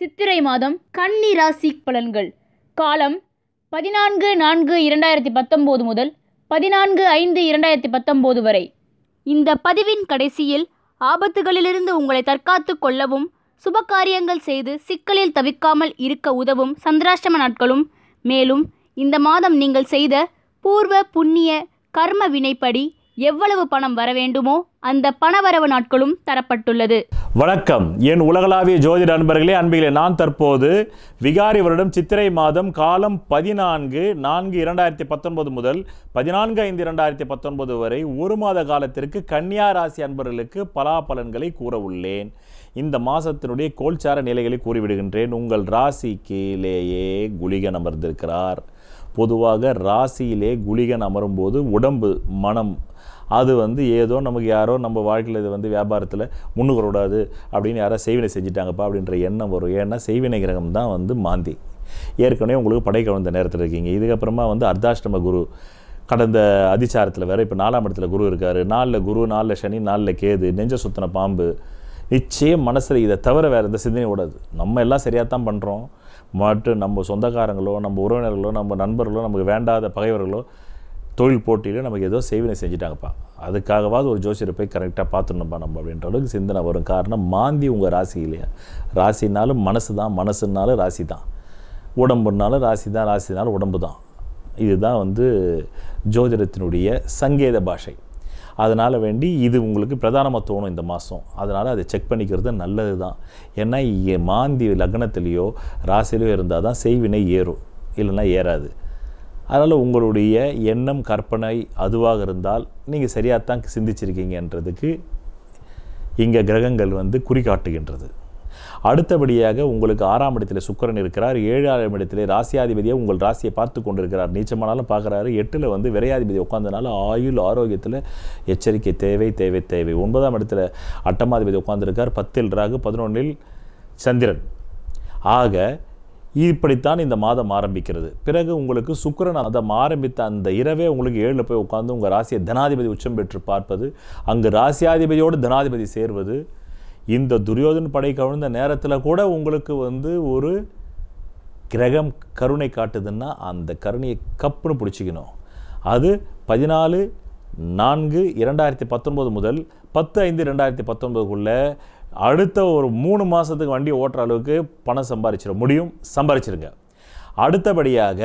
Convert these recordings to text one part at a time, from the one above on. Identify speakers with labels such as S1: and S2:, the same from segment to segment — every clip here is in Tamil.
S1: சித்திரை மாதம் கன்னி ராசி பலன்கள். காலம் பதினான்கு நான்கு இரண்டாயிரத்தி பத்தொம்போது முதல் பதினான்கு ஐந்து இரண்டாயிரத்தி பத்தொம்போது வரை. இந்த பதிவின் கடைசியில் ஆபத்துகளிலிருந்து உங்களை தற்காத்து கொள்ளவும் சுபகாரியங்கள் செய்து சிக்கலில் தவிக்காமல் இருக்க உதவும் சந்திராஷ்டம நாட்களும். மேலும் இந்த மாதம் நீங்கள் செய்த பூர்வ புண்ணிய கர்ம வினைப்படி எவ்வளவு பணம் வர வேண்டுமோ அந்த பணவரவு நாட்களும் தரப்பட்டுள்ளது.
S2: வணக்கம். என் உலகளாவிய ஜோதிட அன்பர்களே அன்பிகளே நான் தற்போது விகாரி வருடம் சித்திரை மாதம் காலம் பதினான்கு நான்கு இரண்டாயிரத்தி பத்தொன்பது முதல் பதினான்கு ஐந்து இரண்டாயிரத்தி பத்தொன்பது வரை ஒரு மாத காலத்திற்கு கன்னியா ராசி அன்பர்களுக்கு பலாபலன்களை கூற உள்ளேன். இந்த மாதத்தினுடைய கோல்சார நிலைகளை கூறிவிடுகின்றேன். உங்கள் ராசிக்கிலேயே குளிகன் அமர்ந்திருக்கிறார். பொதுவாக ராசியிலே குளிகன் அமரும்போது உடம்பு மனம் அது வந்து ஏதோ நமக்கு யாரோ நம்ம வாழ்க்கையில் இது வந்து வியாபாரத்தில் முன்னுக்கு கூடாது அப்படின்னு யாரோ செய்வினை செஞ்சிட்டாங்கப்பா அப்படின்ற எண்ணம் வரும். ஏன்னா செய்வினை கிரகம் தான் வந்து மாந்தி. ஏற்கனவே உங்களுக்கு படை கவிழ்ந்த நேரத்தில் இருக்கீங்க. இதுக்கப்புறமா வந்து அர்த்தாஷ்டம குரு. கடந்த அதிச்சாரத்தில் வேற இப்போ நாலாம் இடத்துல குரு இருக்கார். நாலில் குரு நாலில் சனி நாலில் கேது நெஞ்ச சுத்தின பாம்பு. நிச்சயம் மனசில் இதை தவிர வேறு எந்த சிந்தனை ஓடாது. நம்ம எல்லாம் சரியாக தான் பண்ணுறோம் மற்ற நம்ம சொந்தக்காரங்களோ நம்ம உறவினர்களோ நம்ம நண்பர்களோ நமக்கு வேண்டாத பகைவர்களோ தொழில் போட்டியில் நமக்கு ஏதோ சேவனை செஞ்சுட்டாங்கப்பா. அதுக்காகவாவது ஒரு ஜோசியரை போய் கரெக்டாக பார்த்துடணும்ப்பா நம்ம அப்படின்ற அளவுக்கு சிந்தனை வரும். காரணம் மாந்தி உங்கள் ராசி இல்லையா? ராசினாலும் மனசு தான் மனசுனாலும் ராசி தான். உடம்புனாலும் ராசி தான் ராசினாலும் உடம்பு தான். இதுதான் வந்து ஜோதிடத்தினுடைய சங்கேத பாஷை. அதனால் வேண்டி இது உங்களுக்கு பிரதானமாக தோணும் இந்த மாதம் அதனால் அதை செக் பண்ணிக்கிறது நல்லது தான். ஏன்னா இ- மாந்தி லக்னத்திலேயோ ராசிலையோ இருந்தால் தான் செய்வினை ஏறும். இல்லைன்னா ஏறாது. அதனால் உங்களுடைய எண்ணம் கற்பனை அதுவாக இருந்தால் நீங்கள் சரியாக தான் சிந்திச்சிருக்கீங்கன்றதுக்கு இங்கே கிரகங்கள் வந்து குறிகாட்டுகின்றது. அடுத்தபடியாக உங்களுக்கு ஆறாம் இடத்தில் சுக்கிரன் இருக்கிறார் ஏழாம் இடத்துல ராசியாதிபதியை உங்கள் ராசியை பார்த்து கொண்டிருக்கிறார். நீச்சமானாலும் பார்க்குறாரு. எட்டில் வந்து விரையாதிபதி உட்காந்தனால ஆயுள் ஆரோக்கியத்தில் எச்சரிக்கை தேவை தேவை தேவை. ஒன்பதாம் இடத்துல அட்டமாதிபதி உட்காந்துருக்கார் பத்தில் ராகு பதினொன்றில் சந்திரன். ஆக இப்படித்தான் இந்த மாதம் ஆரம்பிக்கிறது. பிறகு உங்களுக்கு சுக்கரன் அதை ஆரம்பித்த அந்த இரவே உங்களுக்கு ஏழில் போய் உட்காந்து உங்கள் ராசியை தனாதிபதி உச்சம் பெற்று பார்ப்பது அங்கு ராசியாதிபதியோடு தனாதிபதி சேர்வது இந்த துரியோதன் படை கவிழ்ந்த நேரத்தில் கூட உங்களுக்கு வந்து ஒரு கிரகம் கருணை காட்டுதுன்னா அந்த கருணையை கப்புன்னு பிடிச்சிக்கணும். அது பதினாலு நான்கு இரண்டாயிரத்தி பத்தொன்பது முதல் பத்து ஐந்து ரெண்டாயிரத்தி பத்தொன்பதுக்குள்ளே அடுத்த ஒரு மூணு மாதத்துக்கு வண்டி ஓட்டுற அளவுக்கு பணம் சம்பாதிச்சிட முடியும். சம்பாதிச்சிருங்க அடுத்தபடியாக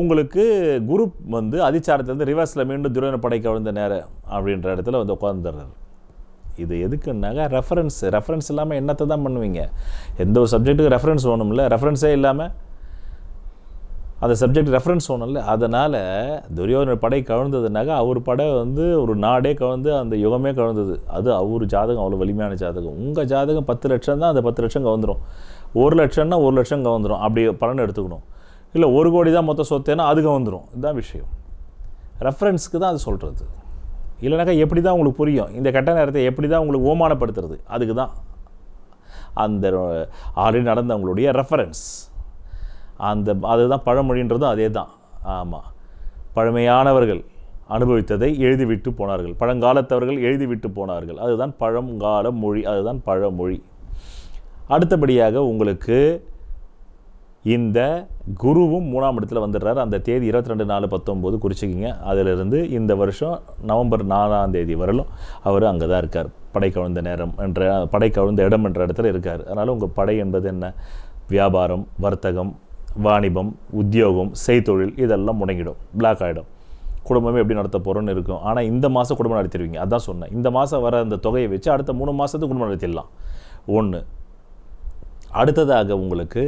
S2: உங்களுக்கு குரூப் வந்து அதிச்சாரத்திலேருந்து ரிவர்ஸில் மீண்டும் துரியோதன படைக்க விழுந்த நேரம் அப்படின்ற இடத்துல வந்து உட்காந்துடுறாரு இது எதுக்குன்னாக்கா ரெஃபரன்ஸ் ரெஃபரன்ஸ் இல்லாமல் என்னத்தை தான் பண்ணுவீங்க? எந்த ஒரு சப்ஜெக்ட்டுக்கு ரெஃபரன்ஸ் வேணும்ல? ரெஃபரன்ஸே இல்லாமல் அந்த சப்ஜெக்ட் ரெஃபரன்ஸ் வேணும்ல அதனால் துரியோதன படை கவிழ்ந்ததுனாக்கா அவர் படை வந்து ஒரு நாடே கவிழ்ந்து அந்த யுகமே கவிழ்ந்தது. அது அவர் ஜாதகம் அவ்வளோ வலிமையான ஜாதகம். உங்கள் ஜாதகம் பத்து லட்சம் தான் அந்த பத்து லட்சம் கவுந்துரும் ஒரு லட்சம்னா ஒரு லட்சம் கவுந்துரும் அப்படி பலன் எடுத்துக்கணும். இல்லை ஒரு கோடி தான் மொத்த சொத்தேன்னா அது கவுந்துரும் இதுதான் விஷயம். ரெஃபரன்ஸ்க்கு தான் அது சொல்கிறது இல்லைனாக்கா எப்படி தான் உங்களுக்கு புரியும்? இந்த கெட்ட நேரத்தை எப்படி தான் உங்களுக்கு ஓமானப்படுத்துறது? அதுக்கு தான் அந்த ஆல்ரெடி நடந்தவங்களுடைய ரெஃபரன்ஸ் அந்த அதுதான் பழமொழின்றதும் அதே தான் ஆமாம் பழமையானவர்கள் அனுபவித்ததை எழுதிவிட்டு போனார்கள். பழங்காலத்தவர்கள் எழுதிவிட்டு போனார்கள். அதுதான் பழங்கால மொழி அதுதான் பழமொழி. அடுத்தபடியாக உங்களுக்கு இந்த குருவும் மூணாம் இடத்துல வந்துடுறார். அந்த தேதி இருபத்தி ரெண்டு நாலு பத்தொம்போது குறிச்சிக்கிங்க. அதிலிருந்து இந்த வருஷம் நவம்பர் நாலாம் தேதி வரலும் அவர் அங்கே தான் இருக்கார். படை கவிழ்ந்த நேரம் என்ற படை கவிழ்ந்த இடம் என்ற இடத்துல இருக்கார். அதனால் உங்கள் படை என்பது என்ன? வியாபாரம் வர்த்தகம் வாணிபம் உத்தியோகம் செய்தொழில் இதெல்லாம் முடங்கிடும். பிளாக் ஆகிடும் குடும்பமே எப்படி நடத்த போகிறோன்னு இருக்கும். ஆனால் இந்த மாதம் குடும்பம் நடத்திடுவீங்க. அதான் சொன்னேன். இந்த மாதம் வர அந்த தொகையை வச்சு அடுத்த மூணு மாதத்துக்கு குடும்பம் நடத்திடலாம். ஒன்று அடுத்ததாக உங்களுக்கு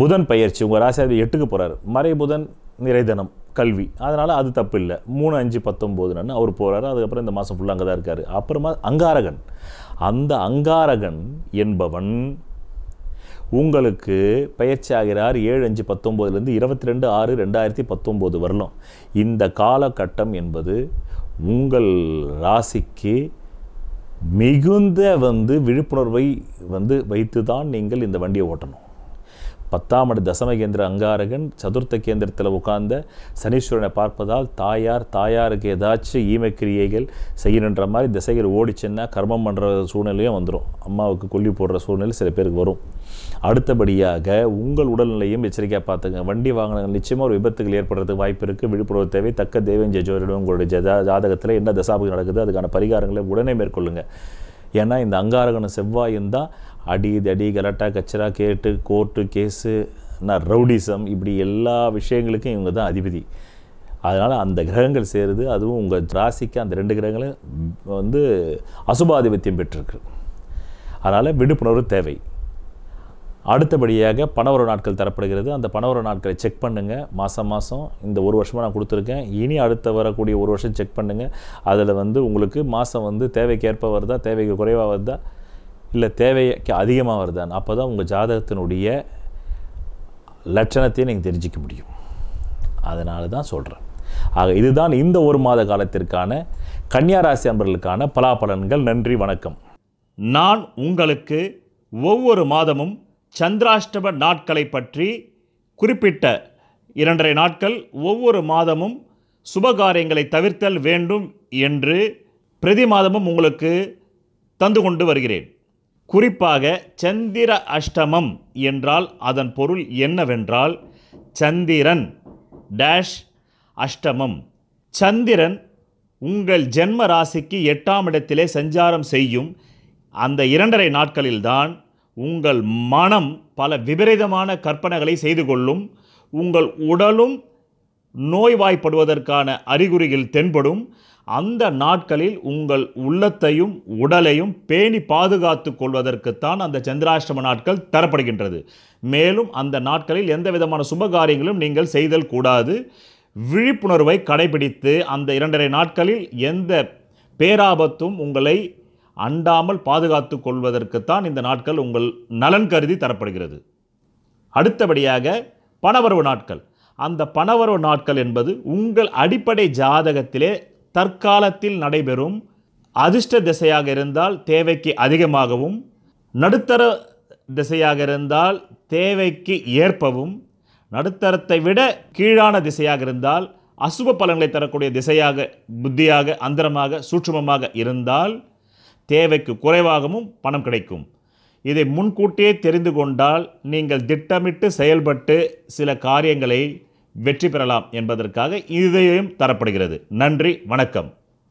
S2: புதன் பயிற்சி. உங்கள் ராசியாதிபதி எட்டுக்கு போகிறார் மறை புதன் நிறைதனம் கல்வி. அதனால் அது தப்பு இல்லை. மூணு அஞ்சு பத்தொம்போதுன்னு அவர் போகிறாரு அதுக்கப்புறம் இந்த மாதம் ஃபுல்லாக அங்கே தான் இருக்கார். அப்புறமா அங்காரகன். அந்த அங்காரகன் என்பவன் உங்களுக்கு பயிற்சி ஆகிறார் ஏழு அஞ்சு பத்தொம்போதுலேருந்து இருபத்தி ரெண்டு ஆறு ரெண்டாயிரத்தி பத்தொம்போது வரலும். இந்த காலகட்டம் என்பது உங்கள் ராசிக்கு மிகுந்த வந்து விழிப்புணர்வை வந்து வைத்து தான் நீங்கள் இந்த வண்டியை ஓட்டணும். பத்தாம் அடி தசமகேந்திர அங்காரகன் சதுர்த்த கேந்திரத்தில் உட்கார்ந்த சனீஸ்வரனை பார்ப்பதால் தாயார் தாயாருக்கு ஏதாச்சும் ஈமக்கிரியைகள் செய்யணுன்ற மாதிரி திசைகள் ஓடிச்சுன்னா கர்மம் பண்ணுற சூழ்நிலையும் வந்துடும் அம்மாவுக்கு கொல்லி போடுற சூழ்நிலை சில பேருக்கு வரும். அடுத்தபடியாக உங்கள் உடல்நிலையும் எச்சரிக்கையாக பார்த்துங்க. வண்டி வாகனங்கள் நிச்சயமாக ஒரு விபத்துகள் ஏற்படுறதுக்கு வாய்ப்பு இருக்குது விழிப்புணர்வு தேவை. தக்க தேவன் ஜெஜோரிடம் உங்களுடைய ஜதா ஜாதகத்தில் என்ன தசாபுகள் நடக்குது அதுக்கான பரிகாரங்களை உடனே மேற்கொள்ளுங்க.
S3: ஏன்னா இந்த அங்காரகனும் செவ்வாயும் தான் அடி தடி கலட்டா கச்சரா கேட்டு கோர்ட்டு கேஸு நான் ரவுடிசம் இப்படி எல்லா விஷயங்களுக்கும் இவங்க தான் அதிபதி. அதனால் அந்த கிரகங்கள் சேருது. அதுவும் உங்கள் ராசிக்கு அந்த ரெண்டு கிரகங்களும் வந்து அசுபாதிபத்தியம் பெற்றிருக்கு. அதனால் விழிப்புணர்வு தேவை. அடுத்தபடியாக பணவர நாட்கள் தரப்படுகிறது. அந்த பணவர நாட்களை செக் பண்ணுங்கள் மாதம் மாதம் இந்த ஒரு வருஷமாக நான் கொடுத்துருக்கேன். இனி அடுத்த வரக்கூடிய ஒரு வருஷம் செக் பண்ணுங்கள் அதில் வந்து உங்களுக்கு மாதம் வந்து தேவைக்கேற்ப வருதா தேவைக்கு குறைவாக வருதா இல்லை தேவைக்கு அதிகமாக வருதான்னு அப்போ தான் உங்கள் ஜாதகத்தினுடைய லட்சணத்தையும் நீங்கள் தெரிஞ்சிக்க முடியும். அதனால தான் சொல்கிறேன் ஆக இதுதான் இந்த ஒரு மாத காலத்திற்கான கன்னியாராசி அன்பர்களுக்கான பலாபலன்கள். நன்றி வணக்கம்.
S2: நான் உங்களுக்கு ஒவ்வொரு மாதமும் சந்திராஷ்டம நாட்களை பற்றி குறிப்பிட்ட இரண்டரை நாட்கள் ஒவ்வொரு மாதமும் சுபகாரியங்களை தவிர்த்தல் வேண்டும் என்று பிரதி மாதமும் உங்களுக்கு தந்து கொண்டு வருகிறேன். குறிப்பாக சந்திர அஷ்டமம் என்றால் அதன் பொருள் என்னவென்றால் சந்திரன் டேஷ் அஷ்டமம். சந்திரன் உங்கள் ஜென்ம ராசிக்கு எட்டாம் இடத்திலே சஞ்சாரம் செய்யும் அந்த இரண்டரை நாட்களில்தான் உங்கள் மனம் பல விபரீதமான கற்பனைகளை செய்து கொள்ளும் உங்கள் உடலும் நோய்வாய்ப்படுவதற்கான அறிகுறிகள் தென்படும் அந்த நாட்களில் உங்கள் உள்ளத்தையும் உடலையும் பேணி பாதுகாத்து கொள்வதற்குத்தான் அந்த சந்திராஷ்டம நாட்கள் தரப்படுகின்றது. மேலும் அந்த நாட்களில் எந்த விதமான சுப காரியங்களும் நீங்கள் செய்தல் கூடாது. விழிப்புணர்வை கடைபிடித்து அந்த இரண்டரை நாட்களில் எந்த பேராபத்தும் உங்களை அண்டாமல் பாதுகாத்து கொள்வதற்குத்தான் இந்த நாட்கள் உங்கள் நலன் கருதி தரப்படுகிறது. அடுத்தபடியாக பணவரவு நாட்கள். அந்த பணவரவு நாட்கள் என்பது உங்கள் அடிப்படை ஜாதகத்திலே தற்காலத்தில் நடைபெறும். அதிர்ஷ்ட திசையாக இருந்தால் தேவைக்கு அதிகமாகவும் நடுத்தர திசையாக இருந்தால் தேவைக்கு ஏற்பவும் நடுத்தரத்தை விட கீழான திசையாக இருந்தால் அசுப பலன்களை தரக்கூடிய திசையாக புத்தியாக அந்தரமாக சூட்சுமமாக இருந்தால் தேவைக்கு குறைவாகவும் பணம் கிடைக்கும். இதை முன்கூட்டியே தெரிந்து கொண்டால் நீங்கள் திட்டமிட்டு செயல்பட்டு சில காரியங்களை வெற்றி பெறலாம் என்பதற்காக இதையும் தரப்படுகிறது. நன்றி வணக்கம்.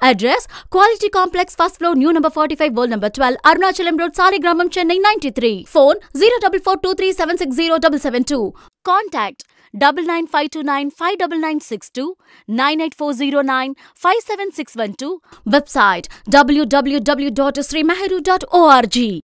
S4: Address Quality Complex, first floor, new number 45, world number 12, Arunachalam Road, Saligramam, Chennai 93. Phone 0442370772. Contact 99529 99409 Website www.srimaheru.org